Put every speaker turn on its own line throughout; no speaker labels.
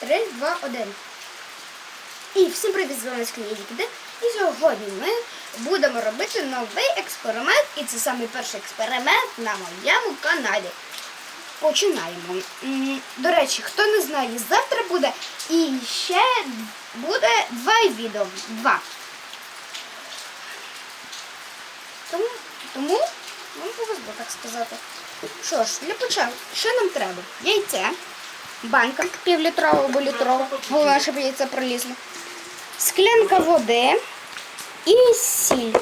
3, 2, 1. І всім привіт, з вами Скнідікіде. І сьогодні ми будемо робити новий експеримент. І це самий перший експеримент на моєму каналі. Починаємо. До речі, хто не знає, завтра буде і ще буде два відео. Два. Тому, тому нам повезло, так сказати. Що ж, для початку, що нам треба? Яйце, банка півлітрова або літрова, головне, щоб яйце пролізло. Склянка води і сіль.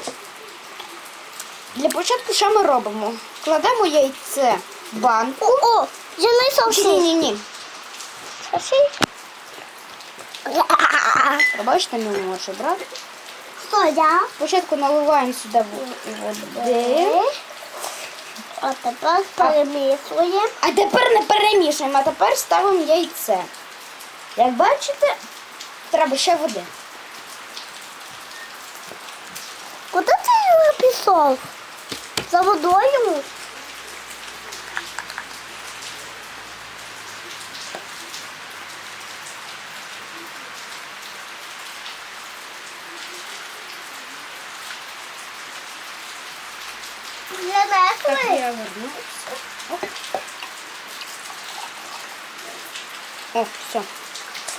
Для початку що ми робимо? Кладемо яйце в банку.
О, зелений
Ні,
соусик.
ні, ні.
Соусик?
Пробачте, не можу брати. Спочатку наливаємо сюди води.
А тепер перемішуємо.
А тепер не перемішуємо, а тепер ставимо яйце. Як бачите, треба ще води.
Куди ти його пішов? За водою?
Так, я верну. Оп. О, все.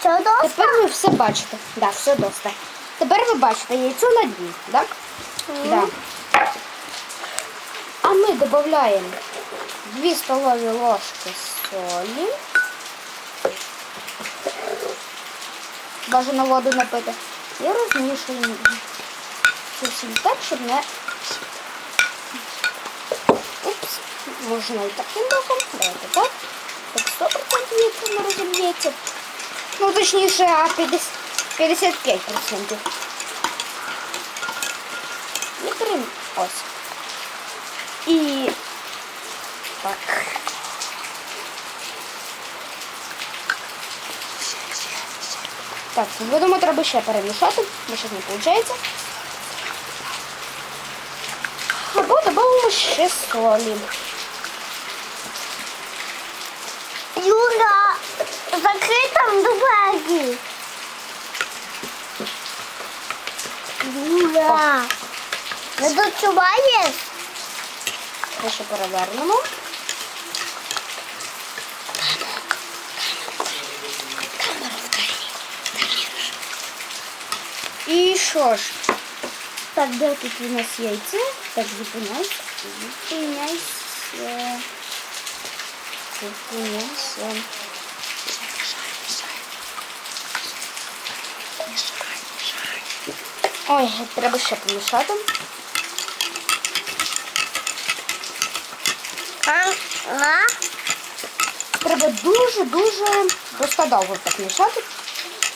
Що доста?
Тепер ви все бачите. Да, все достатньо. Тепер ви бачите яйцо на дні, так? Да. А ми додаємо 2 столові ложки солі. Бажано воду напити. І розмішуємо так, щоб не. Упс, можна і таким боком. Давайте так. Так 100% яйця не розіб'ється. Ну, точніше, а 50, 55%. І крім ось. І так. Так, будемо треба ще перемішати, бо щось не виходить. Або додамо ще солі.
Юра, закрий там двері. Юра, не дочуваєш?
Ще перевернемо. І що ж? Так, де тут у нас яйце? Так, зупиняйся. Зупиняйся. Зупиняйся. Ой, треба ще помішати. Треба дуже-дуже просто довго так мішати.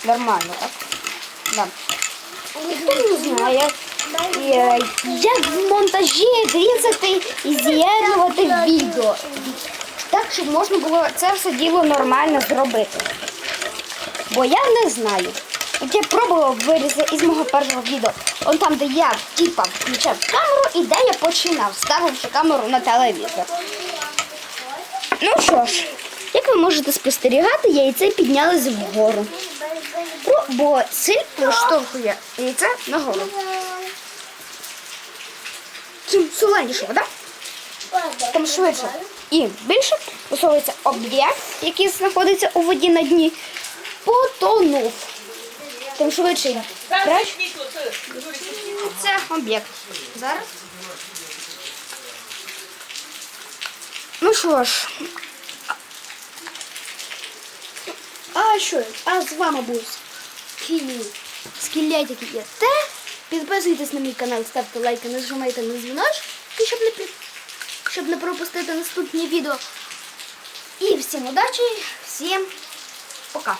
Нормально, так? Да. Ніхто не знає, е, як в монтажі різати і з'єднувати відео. Так, щоб можна було це все діло нормально зробити. Бо я не знаю. От я пробувала вирізати із мого першого відео. Он там, де я типа включав камеру і де я починав, ставивши камеру на телевізор. Ну що ж, як ви можете спостерігати, яйце піднялось вгору. Бо силь проштовхує яйце нагору. Чим соленіше вода, тим швидше і більше висовується об'єкт, який знаходиться у воді на дні, потонув. Тим швидше краще. Це об'єкт. Зараз. Ну що ж. А що? А з вами був Скілі. Скелетики є те. Підписуйтесь на мій канал, ставте лайки, нажимайте на дзвіночок, і щоб не під... щоб не пропустити наступні відео. І всім удачі, всім пока.